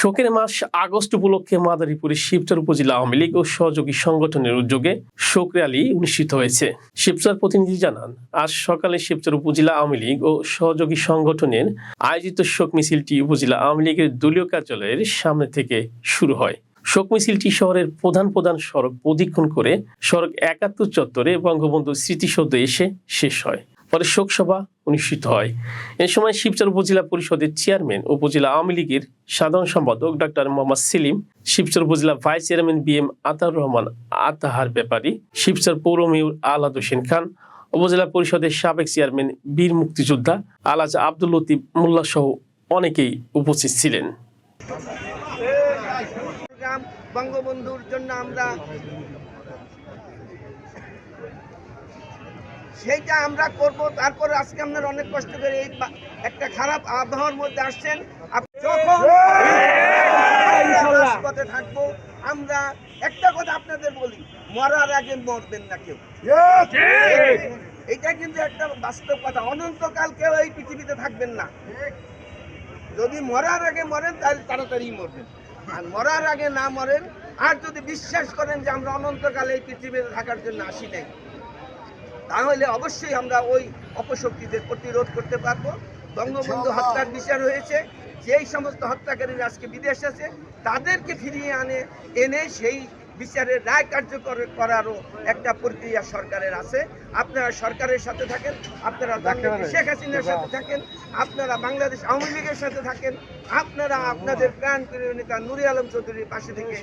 শোকের মাস আগস্ট উপলক্ষে মাদারীপুরে শিবচর উপজেলা আওয়ামী লীগ ও সহযোগী সংগঠনের উদ্যোগে শোক র্যালি অনুষ্ঠিত হয়েছে। শিবচর প্রতিনিধি জানান, আজ সকালে শিবচর উপজেলা আওয়ামী লীগ ও সহযোগী সংগঠনের আয়োজিত শোক মিছিলটি উপজেলা আওয়ামী লীগের দলীয় কার্যালয়ের সামনে থেকে শুরু হয়। শোক মিছিলটি শহরের প্রধান প্রধান সড়ক প্রদীক্ষণ করে সড়ক একাত্তর চত্বরে বঙ্গবন্ধু স্মৃতিসৌধ এসে শেষ হয়। পরে শোকসভা অনুষ্ঠিত হয়। এ সময় শিবচর উপজেলা পরিষদের চেয়ারম্যান উপজেলা আওয়ামী লীগের সাধারণ সম্পাদক ডক্টর মোহাম্মদ সেলিম, শিবচর উপজেলা ভাইস চেয়ারম্যান বি এম আতার রহমান আতাহার ব্যাপারী, শিবচর পৌর মেয়র আলাদ হোসেন খান, উপজেলা পরিষদের সাবেক চেয়ারম্যান বীর মুক্তিযোদ্ধা আলাজ আব্দুল লতিফ মোল্লা সহ অনেকেই উপস্থিত ছিলেন। বঙ্গবন্ধুর জন্য আমরা সেইটা আমরা করব। তারপর আজকে আপনার অনেক কষ্ট করে এই একটা খারাপ আবহাওয়ার মধ্যে আসছেন। রাজপথে থাকব আমরা একটা কথা আপনাদের বলি মরার আগে মরবেন না কেউ। এটা কিন্তু একটা বাস্তব কথা। অনন্তকাল কেউ এই পৃথিবীতে থাকবেন না। যদি মরার আগে মরেন তাহলে তাড়াতাড়ি মরবেন। আর মরার আগে না মরেন আর যদি বিশ্বাস করেন যে আমরা অনন্তকাল এই পৃথিবীতে থাকার জন্য আসি নাই তাহলে অবশ্যই আমরা ওই অপশক্তিদের প্রতিরোধ করতে পারব। বঙ্গবন্ধু হত্যার বিচার হয়েছে যেই সমস্ত হত্যাকারীরা আজকে বিদেশ আছে তাদেরকে ফিরিয়ে আনে এনে সেই বিচারের রায় কার্যকর করারও একটা প্রক্রিয়া সরকারের আছে। আপনারা সরকারের সাথে থাকেন আপনারা শেখ হাসিনার সাথে থাকেন আপনারা বাংলাদেশ আওয়ামী লীগের সাথে থাকেন আপনারা আপনাদের প্রাণ প্রিয় নেতা নুরি আলম চৌধুরীর পাশে থেকে